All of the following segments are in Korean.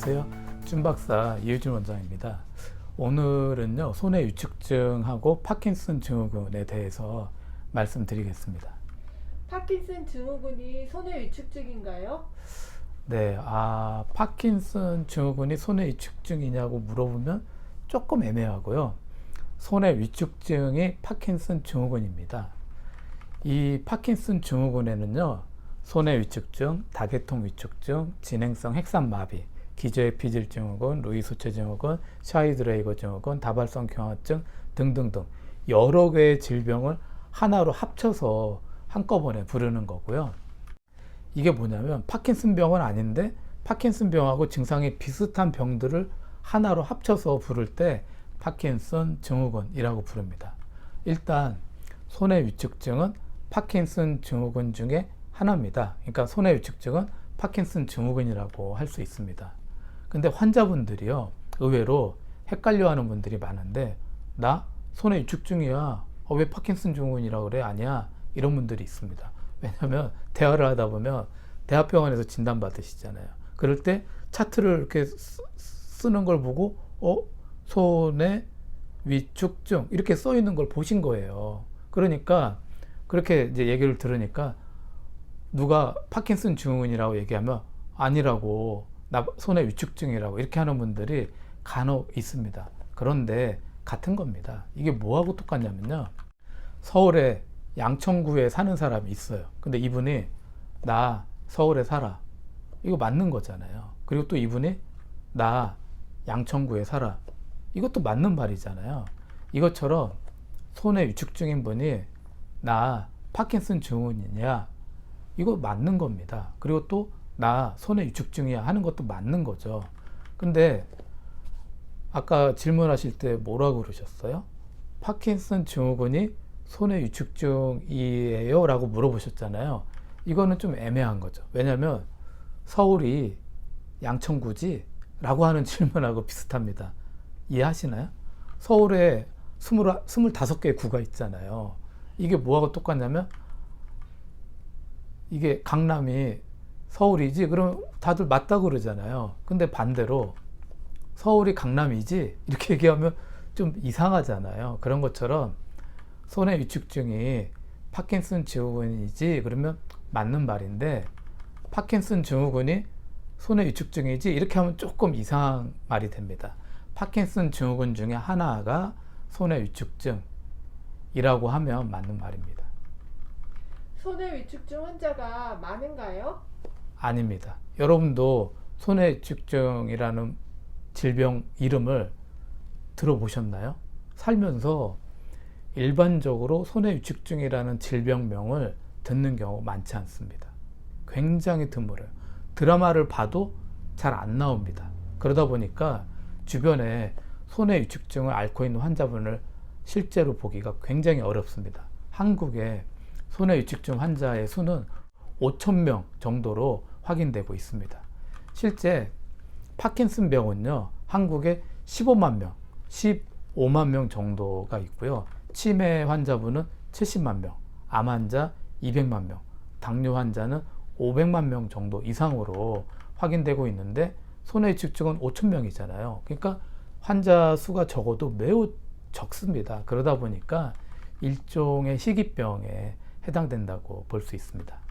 안녕하세요. 쭌박사 이유준 원장입니다. 오늘은요, 손해 위축증하고 파킨슨 증후군에 대해서 말씀드리겠습니다. 파킨슨 증후군이 손해 위축증인가요? 네, 아, 파킨슨 증후군이 손해 위축증이냐고 물어보면 조금 애매하고요. 손해 위축증이 파킨슨 증후군입니다. 이 파킨슨 증후군에는요, 손해 위축증, 다계통 위축증, 진행성 핵산마비, 기저의 피질 증후군, 루이 소체 증후군, 샤이드레이거 증후군, 다발성 경화증 등등등 여러 개의 질병을 하나로 합쳐서 한꺼번에 부르는 거고요. 이게 뭐냐면 파킨슨 병은 아닌데 파킨슨 병하고 증상이 비슷한 병들을 하나로 합쳐서 부를 때 파킨슨 증후군이라고 부릅니다. 일단 손해 위축증은 파킨슨 증후군 중에 하나입니다. 그러니까 손해 위축증은 파킨슨 증후군이라고 할 수 있습니다. 근데 환자분들이요, 의외로 헷갈려 하는 분들이 많은데, 나 손해 위축증이야. 어, 왜 파킨슨 증후군이라고 그래? 아니야. 이런 분들이 있습니다. 왜냐면 대화를 하다 보면 대학병원에서 진단 받으시잖아요. 그럴 때 차트를 이렇게 쓰- 쓰는 걸 보고, 어? 손해 위축증. 이렇게 써 있는 걸 보신 거예요. 그러니까 그렇게 이제 얘기를 들으니까 누가 파킨슨 증후군이라고 얘기하면 아니라고 나 손해 위축증이라고 이렇게 하는 분들이 간혹 있습니다. 그런데 같은 겁니다. 이게 뭐하고 똑같냐면요. 서울에 양천구에 사는 사람이 있어요. 근데 이분이 나 서울에 살아. 이거 맞는 거잖아요. 그리고 또 이분이 나 양천구에 살아. 이것도 맞는 말이잖아요. 이것처럼 손해 위축증인 분이 나 파킨슨 증후군이냐 이거 맞는 겁니다. 그리고 또 나 손해 위축증이야 하는 것도 맞는 거죠. 근데 아까 질문하실 때 뭐라고 그러셨어요? 파킨슨 증후군이 손해 위축증이에요? 라고 물어보셨잖아요. 이거는 좀 애매한 거죠. 왜냐면 서울이 양천구지? 라고 하는 질문하고 비슷합니다. 이해하시나요? 서울에 20, 25개의 구가 있잖아요. 이게 뭐하고 똑같냐면 이게 강남이 서울이지? 그럼 다들 맞다고 그러잖아요. 근데 반대로 서울이 강남이지? 이렇게 얘기하면 좀 이상하잖아요. 그런 것처럼 손해 위축증이 파킨슨 증후군이지? 그러면 맞는 말인데 파킨슨 증후군이 손해 위축증이지? 이렇게 하면 조금 이상한 말이 됩니다. 파킨슨 증후군 중에 하나가 손해 위축증이라고 하면 맞는 말입니다. 손해 위축증 환자가 많은가요? 아닙니다. 여러분도 손해위축증이라는 질병 이름을 들어보셨나요? 살면서 일반적으로 손해위축증이라는 질병명을 듣는 경우 많지 않습니다. 굉장히 드물어요. 드라마를 봐도 잘 안 나옵니다. 그러다 보니까 주변에 손해위축증을 앓고 있는 환자분을 실제로 보기가 굉장히 어렵습니다. 한국에 손해위축증 환자의 수는 5천 명 정도로 확인되고 있습니다. 실제 파킨슨 병은요, 한국에 15만 명, 15만 명 정도가 있고요. 치매 환자분은 70만 명, 암 환자 200만 명, 당뇨 환자는 500만 명 정도 이상으로 확인되고 있는데 손해위축증은 5천 명이잖아요. 그러니까 환자 수가 적어도 매우 적습니다. 그러다 보니까 일종의 희귀병에 해당된다고 볼 수 있습니다.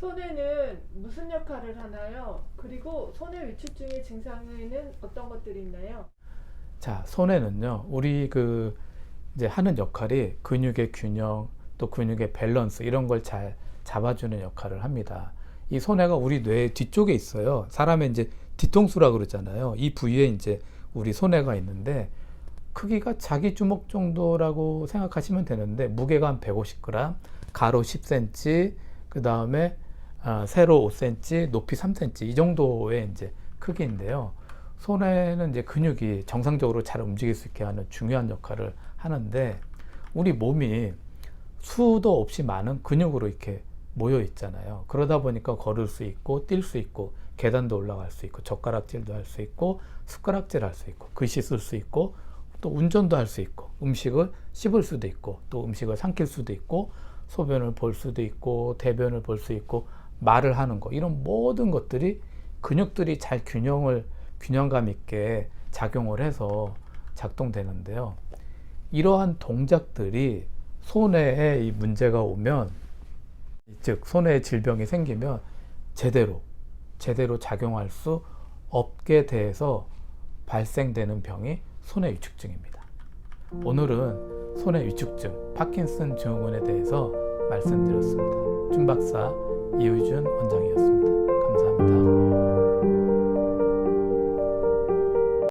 손해는 무슨 역할을 하나요? 그리고 손해 위축증의 증상에는 어떤 것들이 있나요? 자, 손해는요, 우리 그 이제 하는 역할이 근육의 균형, 또 근육의 밸런스 이런 걸 잘 잡아주는 역할을 합니다. 이 손해가 우리 뇌 뒤쪽에 있어요. 사람의 이제 뒤통수라 그러잖아요. 이 부위에 이제 우리 손해가 있는데 크기가 자기 주먹 정도라고 생각하시면 되는데 무게가 한 150g, 가로 10cm, 그 다음에 아, 세로 5cm, 높이 3cm 이 정도의 이제 크기인데요. 손에는 이제 근육이 정상적으로 잘 움직일 수 있게 하는 중요한 역할을 하는데 우리 몸이 수도 없이 많은 근육으로 이렇게 모여 있잖아요. 그러다 보니까 걸을 수 있고 뛸 수 있고 계단도 올라갈 수 있고 젓가락질도 할 수 있고 숟가락질 할 수 있고 글씨 쓸 수 있고 또 운전도 할 수 있고 음식을 씹을 수도 있고 또 음식을 삼킬 수도 있고 소변을 볼 수도 있고 대변을 볼 수 있고 말을 하는 거 이런 모든 것들이 근육들이 잘 균형을 균형감 있게 작용을 해서 작동되는데요. 이러한 동작들이 손해에 이 문제가 오면 즉 손해에 질병이 생기면 제대로 제대로 작용할 수 없게 돼서 발생되는 병이 손해 위축증입니다. 오늘은 손해 위축증 파킨슨 증후군에 대해서 말씀드렸습니다. 준 박사 이우준 원장이었습니다. 감사합니다.